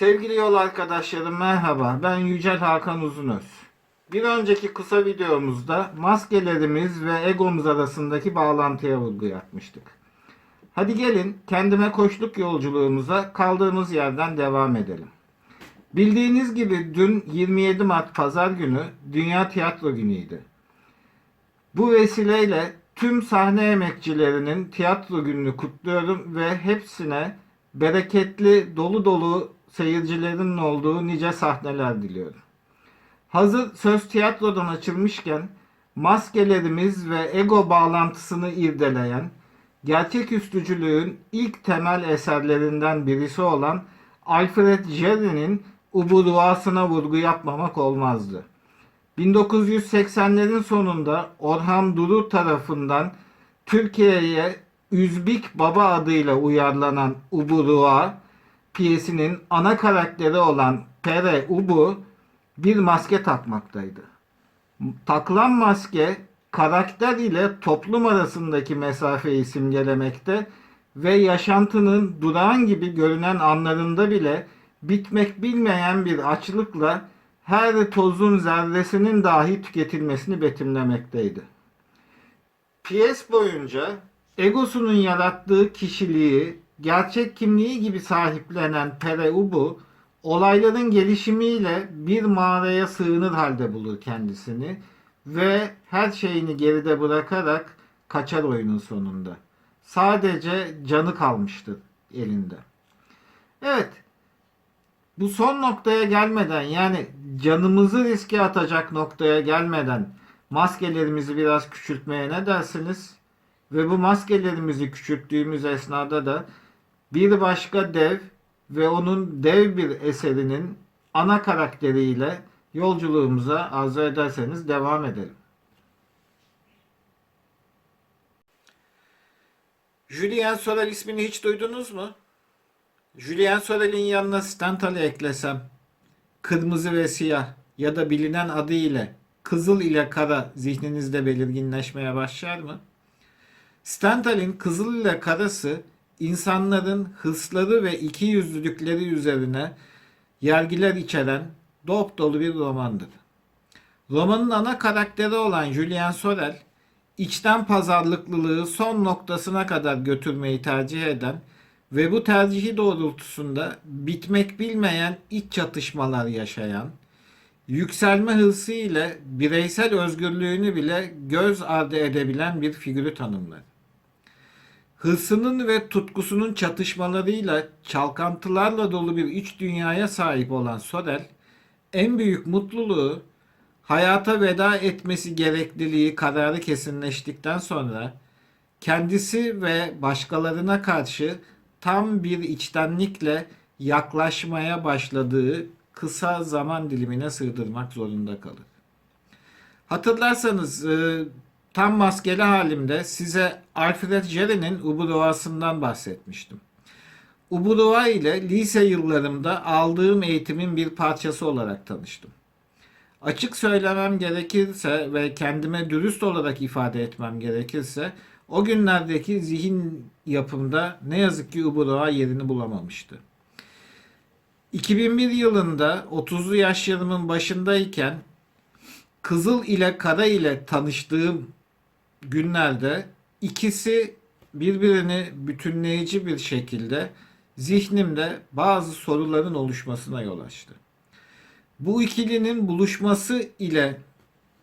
Sevgili yol arkadaşlarım merhaba. Ben Yücel Hakan Uzunöz. Bir önceki kısa videomuzda maskelerimiz ve egomuz arasındaki bağlantıya vurgu yapmıştık. Hadi gelin kendime koşluk yolculuğumuza kaldığımız yerden devam edelim. Bildiğiniz gibi dün 27 Mart Pazar günü Dünya Tiyatro Günü'ydü. Bu vesileyle tüm sahne emekçilerinin tiyatro gününü kutluyorum ve hepsine bereketli, dolu dolu seyircilerin olduğu nice sahneler diliyorum. Hazır söz tiyatrodan açılmışken maskelerimiz ve ego bağlantısını irdeleyen gerçeküstücülüğün ilk temel eserlerinden birisi olan Alfred Jarry'nin ubuduasına vurgu yapmamak olmazdı. 1980'lerin sonunda Orhan Duru tarafından Türkiye'ye Üzbik Baba adıyla uyarlanan Ubudua piyesinin ana karakteri olan Pere Ubu bir maske takmaktaydı. Takılan maske karakter ile toplum arasındaki mesafeyi simgelemekte ve yaşantının durağan gibi görünen anlarında bile bitmek bilmeyen bir açlıkla her tozun zerresinin dahi tüketilmesini betimlemekteydi. Piyes boyunca egosunun yarattığı kişiliği, gerçek kimliği gibi sahiplenen Pere Ubu, olayların gelişimiyle bir mağaraya sığınır halde bulur kendisini ve her şeyini geride bırakarak kaçar oyunun sonunda. Sadece canı kalmıştır elinde. Evet, bu son noktaya gelmeden yani canımızı riske atacak noktaya gelmeden maskelerimizi biraz küçültmeye ne dersiniz? Ve bu maskelerimizi küçülttüğümüz esnada da bir başka dev ve onun dev bir eserinin ana karakteriyle yolculuğumuza arzu ederseniz devam edelim. Julien Sorel ismini hiç duydunuz mu? Julien Sorel'in yanına Stendhal'ı eklesem, kırmızı ve siyah ya da bilinen adı ile kızıl ile kara zihninizde belirginleşmeye başlar mı? Stendhal'in kızıl ile karası insanların hırsları ve ikiyüzlülükleri üzerine yergiler içeren dop dolu bir romandır. Romanın ana karakteri olan Julien Sorel, içten pazarlıklılığı son noktasına kadar götürmeyi tercih eden ve bu tercihi doğrultusunda bitmek bilmeyen iç çatışmalar yaşayan, yükselme hırsı ile bireysel özgürlüğünü bile göz ardı edebilen bir figürü tanımlar. Hırsının ve tutkusunun çatışmalarıyla çalkantılarla dolu bir iç dünyaya sahip olan Sorel, en büyük mutluluğu hayata veda etmesi gerekliliği kararı kesinleştikten sonra kendisi ve başkalarına karşı tam bir içtenlikle yaklaşmaya başladığı kısa zaman dilimine sığdırmak zorunda kalır. Hatırlarsanız e, tam maskeli halimde size Alfred Jarry'nin Ubudova'sından bahsetmiştim. Ubudova ile lise yıllarımda aldığım eğitimin bir parçası olarak tanıştım. Açık söylemem gerekirse ve kendime dürüst olarak ifade etmem gerekirse o günlerdeki zihin yapımda ne yazık ki Ubudova yerini bulamamıştı. 2001 yılında 30'lu yaşlarımın başındayken Kızıl ile Kara ile tanıştığım günlerde ikisi birbirini bütünleyici bir şekilde zihnimde bazı soruların oluşmasına yol açtı. Bu ikilinin buluşması ile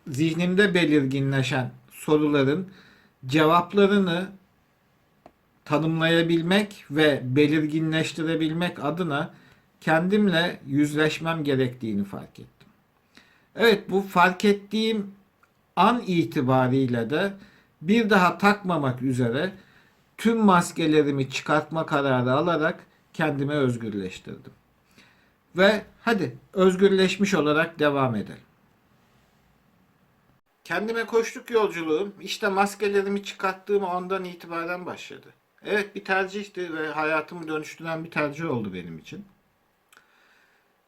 zihnimde belirginleşen soruların cevaplarını tanımlayabilmek ve belirginleştirebilmek adına kendimle yüzleşmem gerektiğini fark ettim. Evet bu fark ettiğim an itibariyle de bir daha takmamak üzere tüm maskelerimi çıkartma kararı alarak kendimi özgürleştirdim. Ve hadi özgürleşmiş olarak devam edelim. Kendime koştuk yolculuğum işte maskelerimi çıkarttığım andan itibaren başladı. Evet bir tercihti ve hayatımı dönüştüren bir tercih oldu benim için.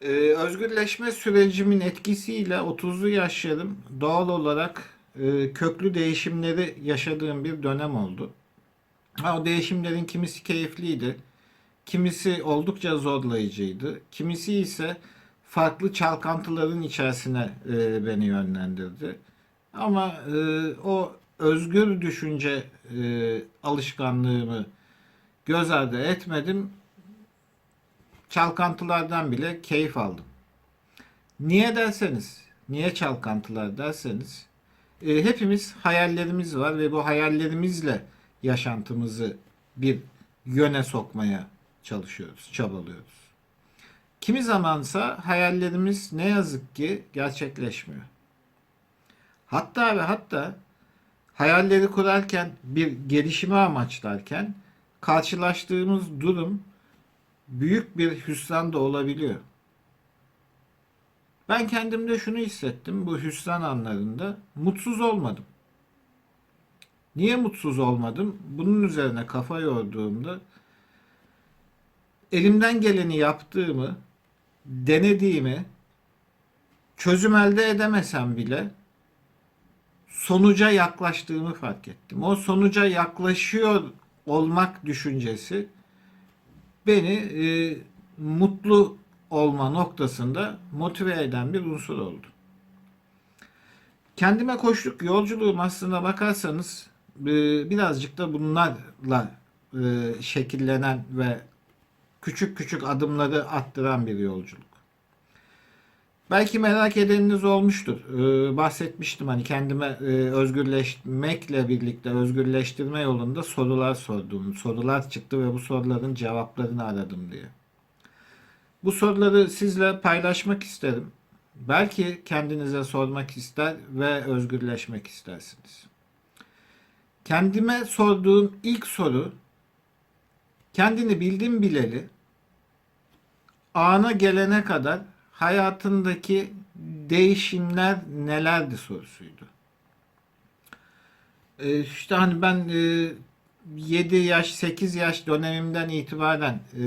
Ee, özgürleşme sürecimin etkisiyle 30'lu yaşlarım doğal olarak e, köklü değişimleri yaşadığım bir dönem oldu. O değişimlerin kimisi keyifliydi, kimisi oldukça zorlayıcıydı. Kimisi ise farklı çalkantıların içerisine e, beni yönlendirdi. Ama e, o özgür düşünce e, alışkanlığımı göz ardı etmedim. Çalkantılardan bile keyif aldım. Niye derseniz, niye çalkantılar derseniz, e, hepimiz hayallerimiz var ve bu hayallerimizle yaşantımızı bir yöne sokmaya çalışıyoruz, çabalıyoruz. Kimi zamansa hayallerimiz ne yazık ki gerçekleşmiyor. Hatta ve hatta hayalleri kurarken bir gelişimi amaçlarken karşılaştığımız durum büyük bir hüsran da olabiliyor. Ben kendimde şunu hissettim bu hüsran anlarında mutsuz olmadım. Niye mutsuz olmadım? Bunun üzerine kafa yorduğumda elimden geleni yaptığımı, denediğimi çözüm elde edemesem bile sonuca yaklaştığımı fark ettim. O sonuca yaklaşıyor olmak düşüncesi beni e, mutlu olma noktasında motive eden bir unsur oldu. Kendime koştuk yolculuğum aslında bakarsanız e, birazcık da bunlarla e, şekillenen ve küçük küçük adımları attıran bir yolculuk. Belki merak edeniniz olmuştur. Ee, bahsetmiştim hani kendime e, özgürleşmekle birlikte özgürleştirme yolunda sorular sordum. Sorular çıktı ve bu soruların cevaplarını aradım diye. Bu soruları sizle paylaşmak isterim. Belki kendinize sormak ister ve özgürleşmek istersiniz. Kendime sorduğum ilk soru kendini bildim bileli ana gelene kadar hayatındaki değişimler nelerdi sorusuydu. Ee, işte hani ben e, 7 yaş 8 yaş dönemimden itibaren e,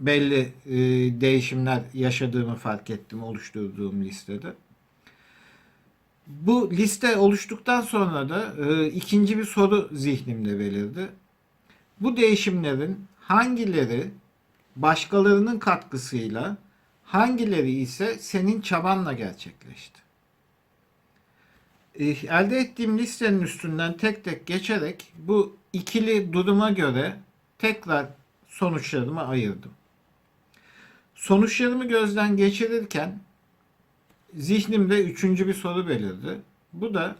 belli e, değişimler yaşadığımı fark ettim oluşturduğum listede. Bu liste oluştuktan sonra da e, ikinci bir soru zihnimde belirdi. Bu değişimlerin hangileri başkalarının katkısıyla, hangileri ise senin çabanla gerçekleşti? E, elde ettiğim listenin üstünden tek tek geçerek bu ikili duruma göre tekrar sonuçlarımı ayırdım. Sonuçlarımı gözden geçirirken zihnimde üçüncü bir soru belirdi. Bu da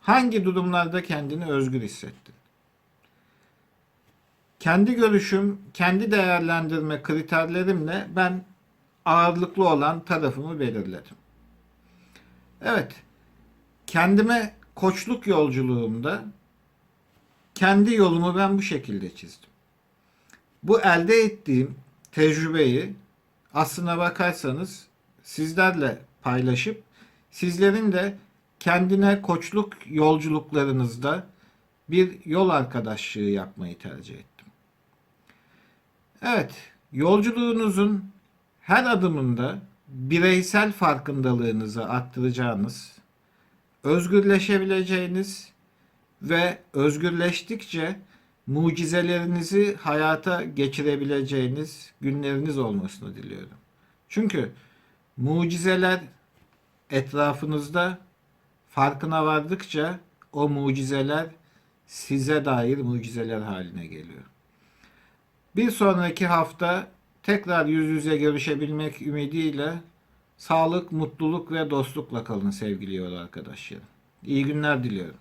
hangi durumlarda kendini özgür hissettin? Kendi görüşüm, kendi değerlendirme kriterlerimle ben ağırlıklı olan tarafımı belirledim. Evet, kendime koçluk yolculuğumda kendi yolumu ben bu şekilde çizdim. Bu elde ettiğim tecrübeyi aslına bakarsanız sizlerle paylaşıp sizlerin de kendine koçluk yolculuklarınızda bir yol arkadaşlığı yapmayı tercih ettim. Evet, yolculuğunuzun her adımında bireysel farkındalığınızı arttıracağınız, özgürleşebileceğiniz ve özgürleştikçe mucizelerinizi hayata geçirebileceğiniz günleriniz olmasını diliyorum. Çünkü mucizeler etrafınızda farkına vardıkça o mucizeler size dair mucizeler haline geliyor. Bir sonraki hafta tekrar yüz yüze görüşebilmek ümidiyle sağlık, mutluluk ve dostlukla kalın sevgili yol arkadaşlarım. İyi günler diliyorum.